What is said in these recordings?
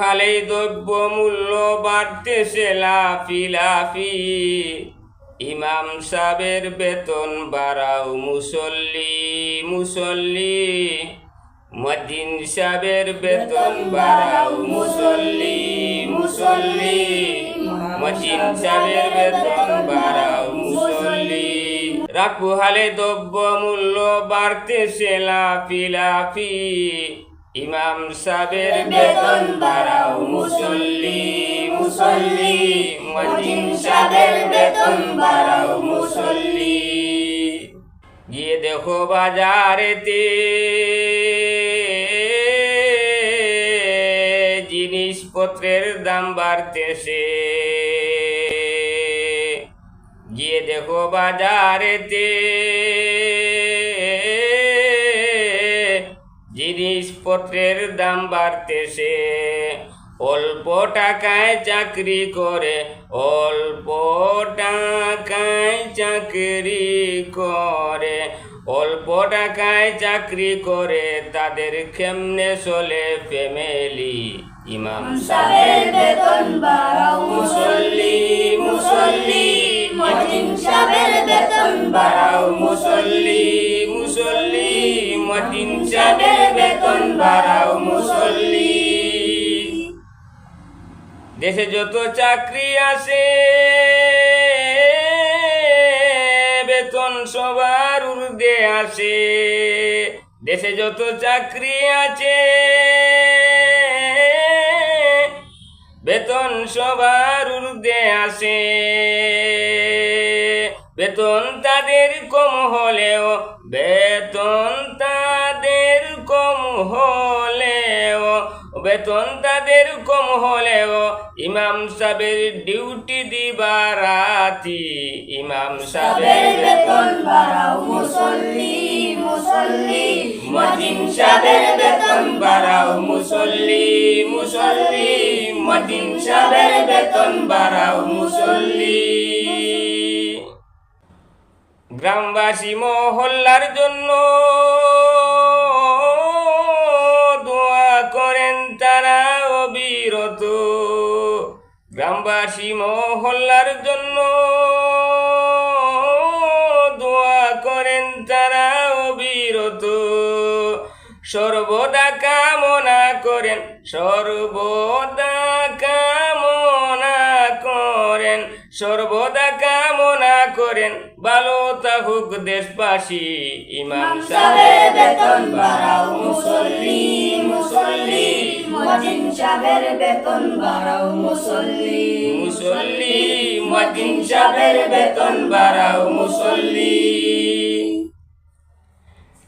হালেই দ্রব্য মূল্য বাড়তেছে লাফি। লাফি ইমাম সাহেবের বেতন বাড়াও মুসল্লি মুসল্লি। মদিন সাহেবের বেতন বাড়াও মুসল্লি মুসল্লি। মদিন সাহেবের বেতন বাড়াও মুসল্লি। রাখবু হালে দ্রব্য মূল্য বাড়তেছে লাফি লাফি। ইমাম সাহেবের বেতন বাড়াও, মুসল্লি মুসল্লি মদিন সাহেবের বেতন বাড়াও, মুসল্লি। গিয়ে দেখো বাজারেতে জিনিসপত্রের দাম বাড়তেছে। গিয়ে দেখো বাজারেতে জিনিসপত্রের দাম বাড়তেছে। অল্প টাকায় চাকরি করে, অল্প টাকায় চাকরি করে। অল্প টাকায় চাকরি করে, তাদের কেমনে চলে ফ্যামিলি? ইমাম বাড়াও। মুসল্লি মুসল্লি মুসল্লি মুসল্লি, মতিন বেতন বাড়াও মুসল্লি। দেশে যত চাকরি আছে বেতন সবার উর্ধে আছে দেশে যত চাকরি আছে, বেতন সবার উর্ধে আছে বেতন তাদের কম হলেও বেতন বেতন তাদের কম হলেও ইমাম সাহেবের ডিউটি দিবা রাতি। ইমাম সাহেবের বেতন বাড়াও, মুসল্লি মুসল্লি। মতিন সাহেবের বেতন বাড়াও, মুসল্লি মুসল্লি। মদিন সাহেবের বেতন বাড়াও, মুসল্লি। গ্রামবাসী মহল্লার জন্য গ্রামবাসী মহল্লার জন্য দোয়া করেন তারা অবিরত। সর্বদা কামনা করেন সর্বদা কামনা করেন সর্বদা করেন ভালো তাহুক দেশবাসী ইমাম সাহেব। বেতন বাড়াও মুসল্লি মুসল্লি সাহেবের বেতন বাড়াও মুসল্লি মুসল্লি মদিন সাহেবের বেতন বাড়াও মুসল্লি।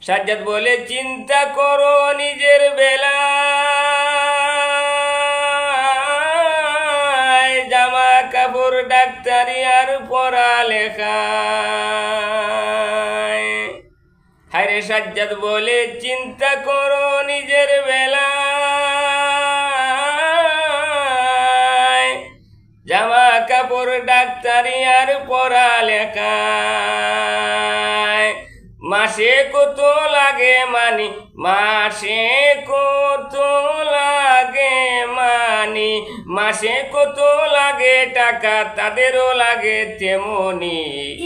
সাজ্জাদ বলে চিন্তা করো নিজের বেলা। ডাক্তারি আর পড়ালেখা। হায়রে সাজ্জাদ বলে, চিন্তা করো নিজের বেলা জামা কাপড়, ডাক্তারি আর পড়ালেখায়। মাসে কত লাগে মানি, মাসে কত মাসে কত লাগে টাকা তাদেরও লাগে তেমনি।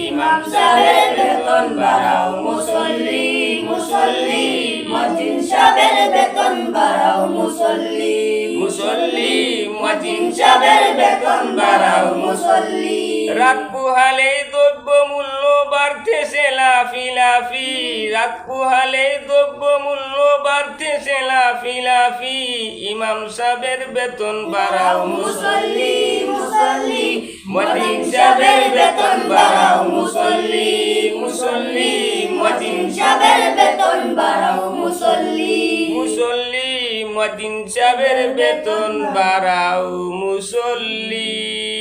ইমাম সাহেবের বেতন বাড়াও মুসল্লি মুসল্লি মতিন সাহেবের বেতন বাড়াও মুসল্লি মুসল্লি মদিন সাহেবের বেতন বাড়াও মুসল্লি। রাত পোহালে দ্রব্য মূল্য বাড়তেছে লাফি লাফি রাত পুহালে দ্রব্য মূল্য বাড়তেছে লাফি লাফি ইমাম সাহেবের বেতন বাড়াও মুসল্লি মুসল্লি মদিন সাহেবের বেতন বাড়াও মুসল্লি মুসল্লি মদিন সাহেবের বেতন বাড়াও মুসল্লি মুসল্লি মদিন সাহেবের বেতন বাড়াও মুসল্লি।